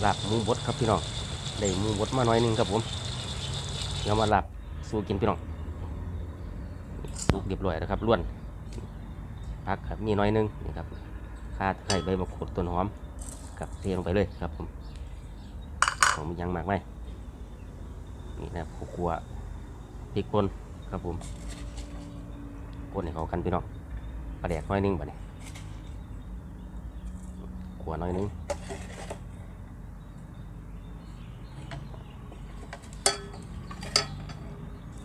หลาบมูบดครับพี่น้องได้มูบดมาหน่อยนึงครับผมเดี๋ยวมาหลาบสู้กินพี่น้องสุกเรียบร้อยแล้วครับล้วนพักครับมีหน้อยนึงนี่ครับข่าตะไคร้ใบมะกรูดต้นหอมกับเทลงไปเลยครับผมของมียังมากไหมนี่นะครับขัวพริกป่นครับผมป่นให้เขากันพี่น้องปลาแดกหน้อยนึงบ่เนี่ยขัวหน้อยนึง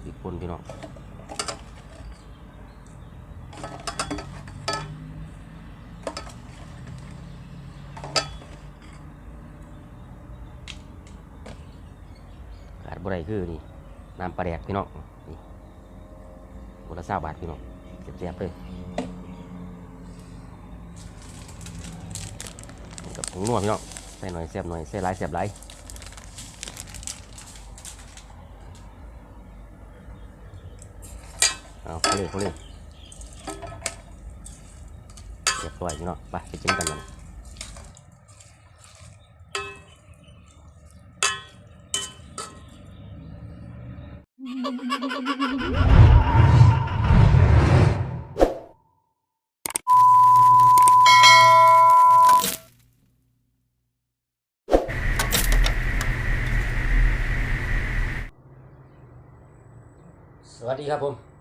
อีก คนพี่น้องขาดบ่ได้คือนี่น้ำปลาแดกพี่น้องนี่บละเศ้าบาทพี่น้องเจ็บๆเลยกับผงนัวพี่น้องใส่หน่อยแซ่บหน่อยใส่หลายแซ่บหลาย เลยเขาเลยเรียบร้อยเนาะไปไปกินกันกันสวัสดีครับผม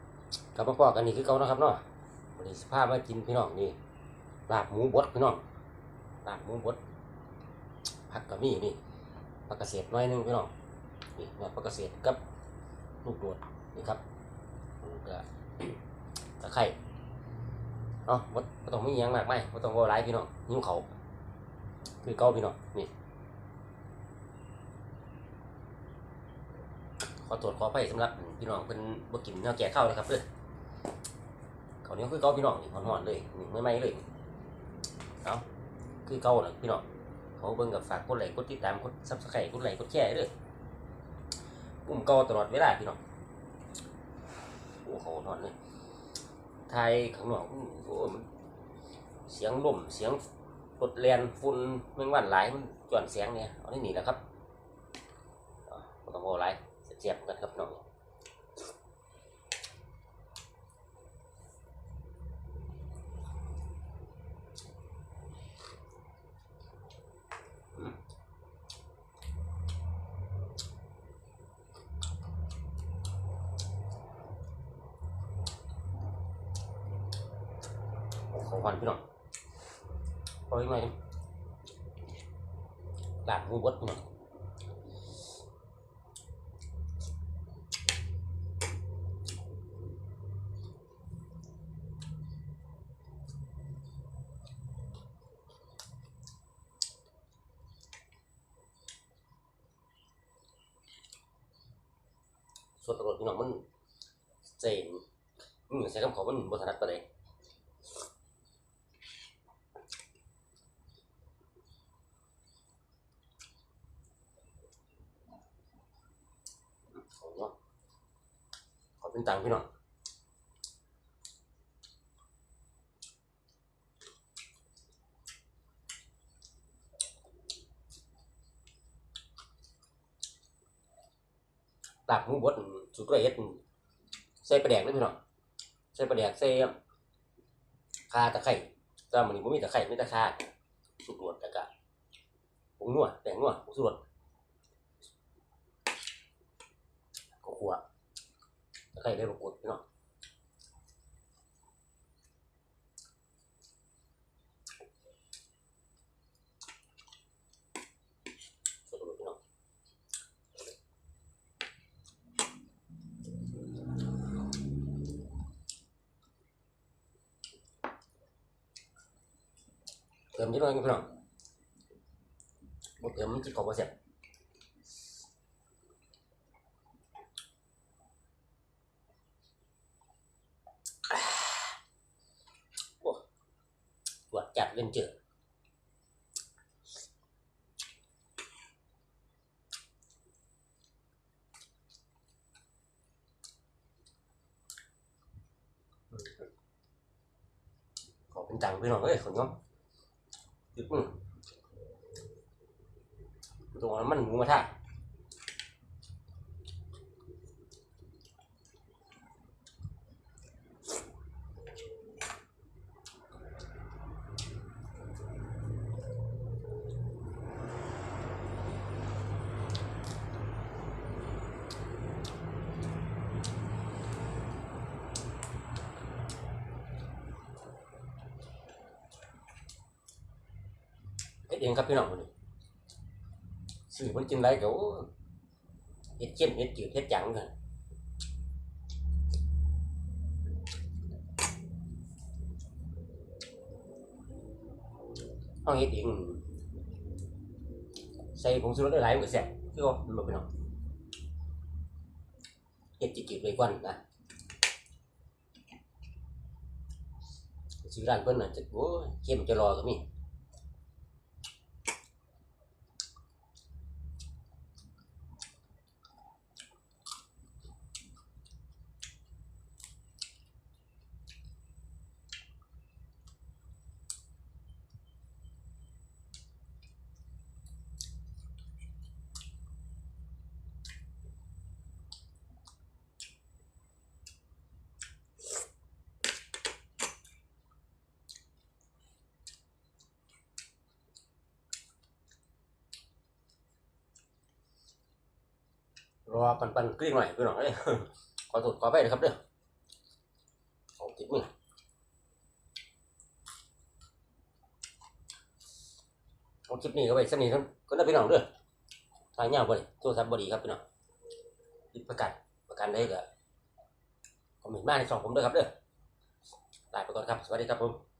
กลับมาพอกันนี่คือเก่านะครับเนาะวันนี้สภาพมากินพี่น้องนี่ลาบหมูบดพี่น้องลาบหมูบดผักกะมี่นี่ผักเกษตรน้อยนึงพี่น้องนี่เนี่ยผักเกษตรกับลูกโดดนี่ครับก็ตะไคร้เนาะบดบ่ต้องมีหยังมากไม่บ่ต้องว่าหลายพี่น้องหิ้วเขาคือเก่าพี่น้องนี่ขอตรวจขอไปสำหรับพี่น้องเป็นบ่กินแนวแก่ข้าวนะครับเด้อ เขาเนี้คือเก่าพี่น้องนี่หอนๆเลยนี่ไม่ไหม้เลยเอาคือเก่าน่ะพี่น้องเขาเบิ่งกับฝากกดไลค์กดติดตามกดซับสไครต์กดไลค์กดแชร์เลยปุ่มเก่าตลอดเวลาพี่น้องโอ้เขาหอนเลยไทยข้างนอกโอ้มันเสียงลมเสียงรถแลนฝุ่นแมงวันหลายมันจ่อนเสียงเนี่ยเอาได้หนีแล้วครับต้องโอ้หลเสียบกันครับน้อง ของขวัญพี่น้องพออีกหน่อยหลาดหมูบดพี่น้องส่วนตำรวพี่น้องมันเจ๋งอืมใช้คำขอมันบทนัดไปเดี๋ย ขอเนาะขอ เป็นตังพี่น้องลาบหมูบดสุดละเอียดใส่ปลาแดกด้วยพี่น้องใส่ปลาแดกใส่ข่าตะไคร้แต่มันนี่บ่มีตะไคร้มีแต่ข่าสุกรวดแล้วก็ผงนัวแป้งนัวผงสุรสก็ขัว ตะไคร้ได้ปรากฏพี่น้องสดเลยพี่น้องเติมนิดหน่อยพี่น้องบ่เติมมันจะขอบบ่เสร็ จตรวจจัดเล่นเจอขอเป็นจังพี่น้องเอ้ยคนน้องยึดมือตรงน้ำมันหมูมาท่า เฮ็ดเองครับพี่น้องคนนี้สื่อมันกินไรก็โอ้เฮ็ดเข้มเฮ็ดจืดเฮ็ดจังกันเอาเฮ็ดเองใส่ผงชูรสหลายๆมันก็แซ่บคือว่ามันบ่พี่น้องเฮ็ดจืดๆไปก่อนนะซื้อร้านเพิ่นน่ะจะโอ้ยเข้มจะรอก็มี รอปันปันกลิ้งหน่อยพี่น้องเอ้ยขอโทษขอไปนะครับเด้อของติดมือเอาคลิปนี้ก็ไปสนิทก็ได้พี่น้องเด้อทายเงาบ่ได้โทรศัพท์บ่ดีครับพี่น้องติดประกันประกันได้ก็คอมเมนต์มาในช่องผมด้อครับเด้อลาไปก่อนครับ สวัสดีครับผม